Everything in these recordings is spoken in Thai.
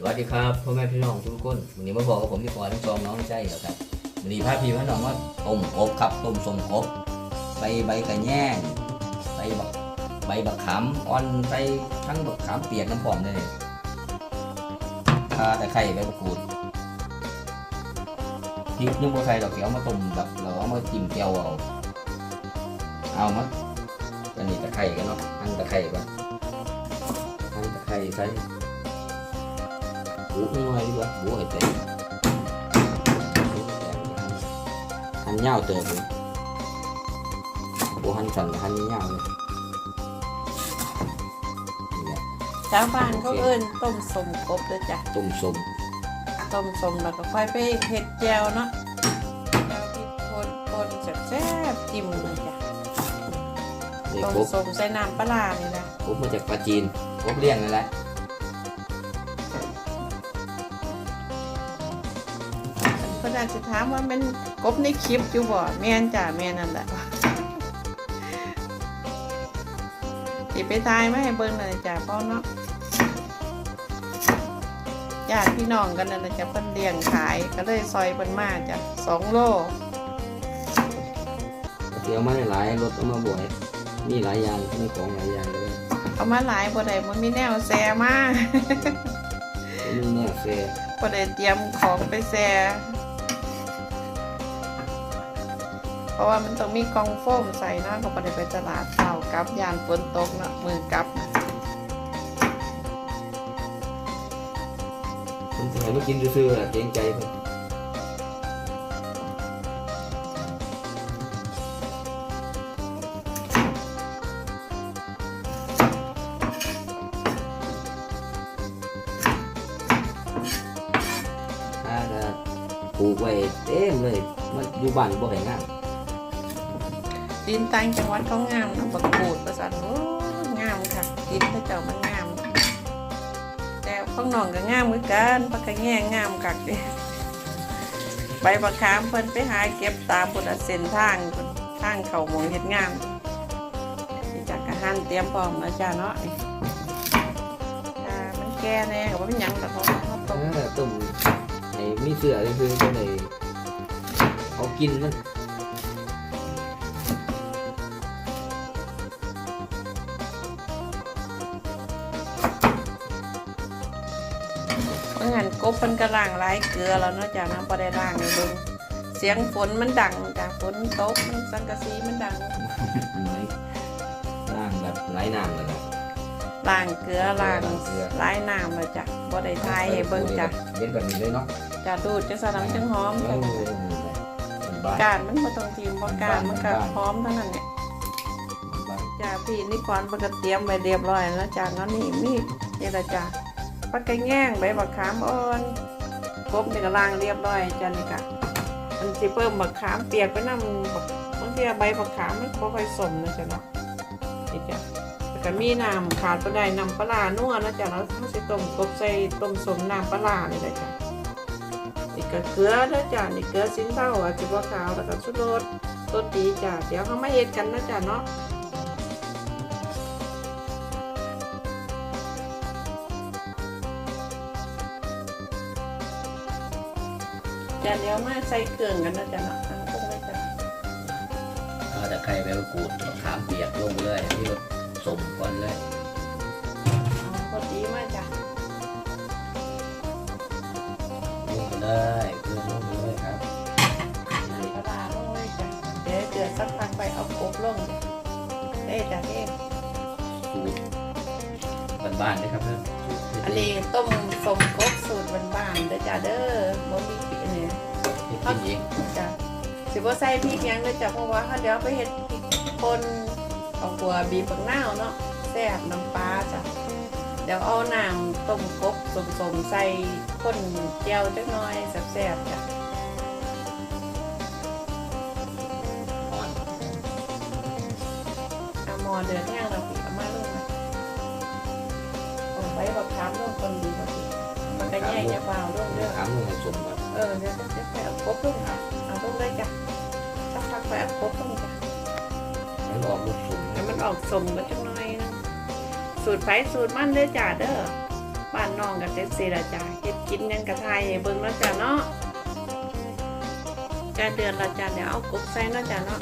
สวัสดีครับพ่อแม่พี่น้องทุกคนวันนี้มาบอกกับผมที่ปอยทั้งสองน้องใจแล้วครับวันนี้พาพี่พาน้องว่าต้มกบครับต้มสมกบใส่ใบกระแยงใส่บักใบบักขามอ่อนใส่ทั้งบักขามเปียกน้ำหอมเลยข่าตะไคร้ใบมะกรูดพริกยังบ่ใส่ดอกเขียวมาต้มแบบเราเอามาจิ้มแก้วเอาเอามาอันนี้ตะไคร้กันเนาะหั่นตะไคร้ก่อนหั่นตะไคร้ใส่ bố cái ngoài đi bữa bố ở đây hắn nhau từ rồi bố hắn phần là hắn với nhau rồi ชาวบ้านเขาเอิ้นต้มสมกบเลยจ้ะ tôm sùm ต้มสมแล้วก็ค่อยไปเผ็ดแจวเนาะแจวที่คนคนแซ่บๆจิ้มเลยจ้ะ để ต้ม cốp สมใส่น้ำปลาร้านี่นะ cốp mà chặt pha chín cốp liền này lại เพิ่นอาจจะ ถามว่าเป็นกบในคลิปอยู่บ่แม่นจ้ะแม่นนั่นแหละสิไปทายมาให้เบิ่งนั่นแหละจ้ะพ่อเนาะญาติพี่น้องกันนั่นแหละจ้ะเพิ่นเลี้ยงขายก็เลยซอยเพิ่นมาจ้ะสองโล thì ông ấy lại lột ông ấy bụi đi lại vàng không còn lại vàng rồi เอามาหลายบ่ได้บ่มีแนวแซมา cũng như nè xe บ่ได้เตรียมของไปแซ ราะว่ามันต้องมีกองโฟมใส่นาะก็บ่ได้ไปตลาดเช้ากับยานฝนตกเนาะมือกับน่ะ không thể nó chín xưa là chén chay thôi ถ้าจะปลูกไว้เต็มเลยมันอยู่บ้านบ่ให้งาม ดินต่างจังหวัดเขางามเนาะบักกูดประสานโอ้งามค่ะดินพระเจ้ามันงาม แต่ข้างนอกก็งามเหมือนกันปากกะแง่งามกักเด้ใบบักขามเพิ่นไปหาเก็บตามพุ่นเส้นทางทางเข้าหมองเฮ็ดงามนี่จากกะหันเตรียมพร้อมแล้วจ้าเนาะนี่ามันแก่แน่ก็บ่เป็นหยังดอกเพราะว่เขาต้มตุ่มไอ้มีเสือนี่คือตัวไหนเอากินมัน กบเพิ่นก็ล้างหลายเกลือแล้วเนาะจ้าน้ำบ่ได้ล้างให้เบิ่งเสียงฝนมันดังจ้ะฝนตกมันสังกะสีมันดังไหนร่างแบบไร้น้ำเลยนะล้างเกลือล้างล้างเกลือล้ายน้ำเลยจ้ะบ่ได้ทายให้เบิ่งจ้ะเย็นกว่านี้เลยเนาะจ้ะดูดจังสน้ำจังหอมเอจ้ะอมันบ้านการมันบ่ต้องทิมบ่การมันก็บ้านหอมเท่านั้นเนี่ยมันบ้านจ้ะพี่นี่ก่อนเพิ่นก็เตรียมไว้เรียบร้อยแล้วจ้ะเนาะนี่มีนี่ละจ้ะ ปลากระแง่งใบบักขามอ่อนกบนี่ก็ล้างเรียบร้อยจ้ะนี่ก็มันสิเพิ่มบักขามเปียกไปนำบักบางทีใบบักขามมันบ่ค่อยสมนะจ้ะเนาะนี่จ้ะแล้วก็มีน้ำขาดบ่ได้น้ำปลาร้านัวนะจ๊ะแล้วถ้าสิต้มกบใส่ต้มสมน้ำปลาร้านี่แหละจ้ะนี่ก็เกลือนะจ๊ะนี่เกลือสินเท่าอาจจะบ่ขาวแล้วก็ชูรสตัวดีจ้ะเดี๋ยวเขามาเฮ็ดกันนะจ๊ะเนาะ จ้ะเดี๋ยวมาใส่เครื่องกันนะจ๊ะเนาะอันพวกนี้จ้ะเอาแต่ไข่ไปขูดขามเปียกลงเลยที่สมก่อนเลยเอาพอดีมากจ้ะลงเลยเครื่องลงเลยครับน้ำปลาร้าลงเลยจ้ะเดี๋ยวเดือดสักพักไปเอากบลงเด้จ้ะเด้สูตรบ้านๆนะครับเพื่อนอันนี้ต้มสมกบสูตรบ้านๆเด้อจ้าเด้อบ่มีปีนี่ที่ กินเองจ้ะสิบ่ใส่พริกหยังเด้อจ้ะเพราะว่าเฮาเดี๋ยวไปเฮ็ดพริกป่นเอากัวบีบบักนาวเนาะแซ่บน้ำปลาจ้ะเดี๋ยวเอาน้ำต้มกบสมๆใส่ข้นเจียวจักหน่อยแซ่บๆจ้ะอ่อนเอาหม้อเดือดแห้งแล้วพี่เอามาลงมาเอาไว้บักขามลงคนดีบ่พี่มันก็แยกจะเปล่าลงเด้อขามลงให้สมก่อน เออเดี๋ยวจะไปเอาครบลูกค่ะเอาลูกเลยจ้ะสักพักไปเอาครบลูกจ้ะให้ออกลูกสมให้มันออกสมกันจังหน่อยนะสูตรไฟสูตรมันเด้อจ้ะเด้อบ้านน้องกับเจ็ดสี่ละจ้ะเฮ็ดกินหยังกระไทยให้เบิ่งเนาะจ้ะเนาะจ้าเดือนละจ้ะเดี๋ยวเอากบใส่เนาะจ้ะเนาะ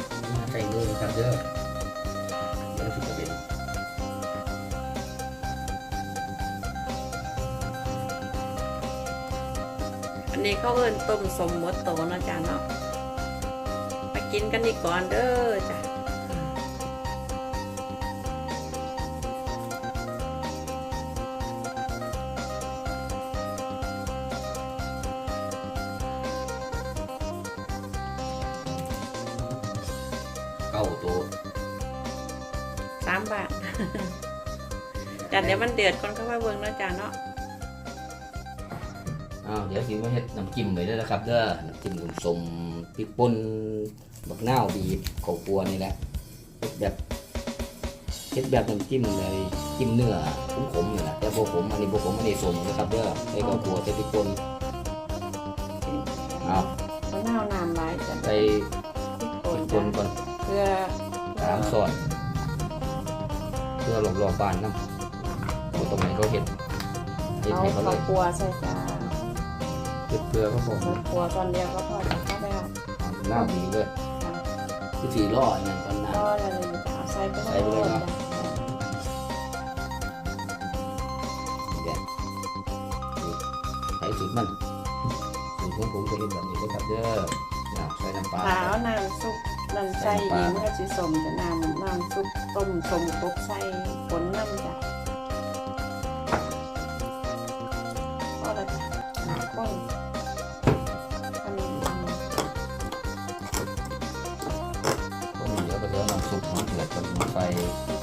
ใส่มือครับเด้อ นนี้เขาเอิ้นต้มสมหมดโตเนาะจ้ะเนาะมากินกันดีก่อนเด้อจ้ะเก้าตัวสามบาทจ้ะเดี๋ยวมันเดือดก่อนเข้ามาเบิ่งเนาะจ้ะเนาะ อ้าวเดี๋ยวสิมาเฮ็ดน้ำจิ้มไว้เด้อนะครับเด้อน้ำจิ้มสมพริกป่นบักนาวบีบข้าวคั่วนี่แหละเฮ็ดแบบเฮ็ดแบบน้ำจิ้มเลยจิ้มเนื้อขมๆนี่แหละแต่บ่ขมอันนี้บ่ขมอันนี้สมนะครับเด้อใส่ข้าวคั่วใส่พริกป่นเอามะนาวน้ำลายจ้ะใส่พริกพป่รินกป่จ้ะนก่อนเพื่อสามส่วนเพื่อรอบๆบ้านนำบ่ต้องให้เขาเฮ็ดเฮ็ดเอาให้เขาเลข้าวยคั่วใส่จ้าเฮ็ดเพื่อเขาพอข้าวคั่วตอนเดียวก็พอจะเข้าไปเอาหน้าดีเลยคือสีล่ออย่างก่อนนะก็เลยจะเอาใส่ไปใส่ไปเลยเนาะแบบใส่สูตรมันสูตรของผมจะเป็นแบบนี้นะครับเด้อนะใส่น้ำปลาขาวน้ำซุปน้ำใส่อีกมันก็จะสมจะน้ำน้ำซุปต้มสมกบใส่ผลน้ำจ้ะก็เลยข้นอัน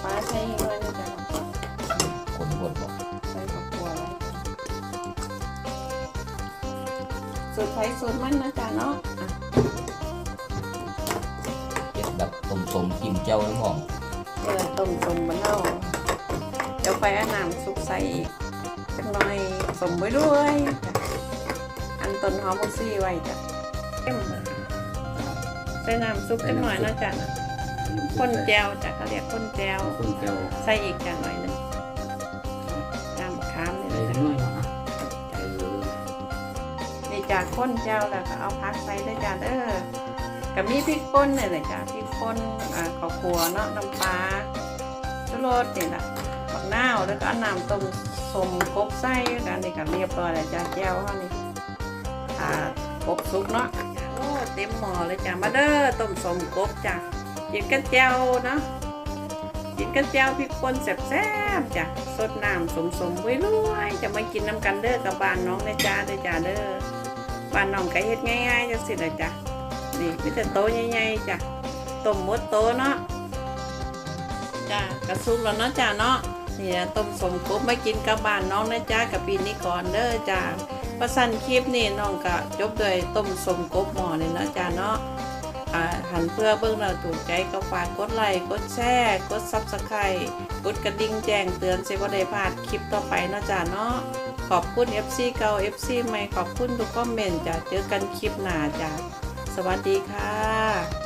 ปลาใส่อีกเลยจ้ะคนบดบอกใส่ข้าวคั่วไว้สูตรไทยสูตรมันนะจ๊ะเนาะอะเก็ดแบบต้มสมจิ้มเจ้าน้ำหอมเออต้มสมบะเน่าเดี๋ยวไปอาน้ำซุปใส่อีกจักหน่อยสมไว้ด้วยจ้ะอันต้นหอมบักซี่ไว้จ้ะเข้มใส่น้ำซุปจักหน่อยนะจ๊ะ ข้นแจวจ้ะเขาเรียกข้นแจวคนแก้วใส่อีกจักหน่อยหนึงน้ำมะขามนี่ใส่นะทั้จ๊ะงน้อยเนาะเออนี่จ้ะข้นแจวแล้วก็เอาพักใส่ได้จ้ะเด้อกับมีพริกป่นนี่แหละจ้ะพริกป่นอ่าข้าวคั่วเนาะน้ำปลาชูรสนี่แหละบักนาวแล้วก็เอาน้ำต้มสมกบไส้กันนี่ก็เรียบร้อยแล้วจ้าแก้วเฮานี่อ่ากบสุกเนาะโอ้เต็มหม้อเลยจ้ามาเด้อต้มสมกบจ้า กินกันแจ่วเนาะกินกันแจ่วพริกป่นแซ่บๆจ้ะสดน้ำสมสมๆไว้รวยจะมากินน้ำกันเด้อกับบ้านน้องนะจ้าเด้อจ้าเด้อบ้านน้องก็เฮ็ดง่ายๆจังสิเลยจ้ะนี่มีแต่โตใหญ่ๆจ้ะต้มมดโตเนาะจ้ากระซุกแล้วเนาะจ้าเนาะนี่ยต้มสมกบมากินกับบ้านน้องนะจ๊ะกับปีนี้ก่อนเด้อจ้าประสันคลิปนี่น้องก็จบด้วยต้มสมกบหม้อนี่เนาะจ้าเนาะ หันเพื่อเบิ่งเราถูกใจก็ฝากกดไลค์กดแชร์กดซับสไครต์กดกระดิ่งแจ้งเตือนสิว่าได้พลาดคลิปต่อไปนะจ๊ะเนาะขอบคุณ FC เก่า FC ใหม่ขอบคุณทุกคอมเมนต์จ้าเจอกันคลิปหน้าจ้ะสวัสดีค่ะ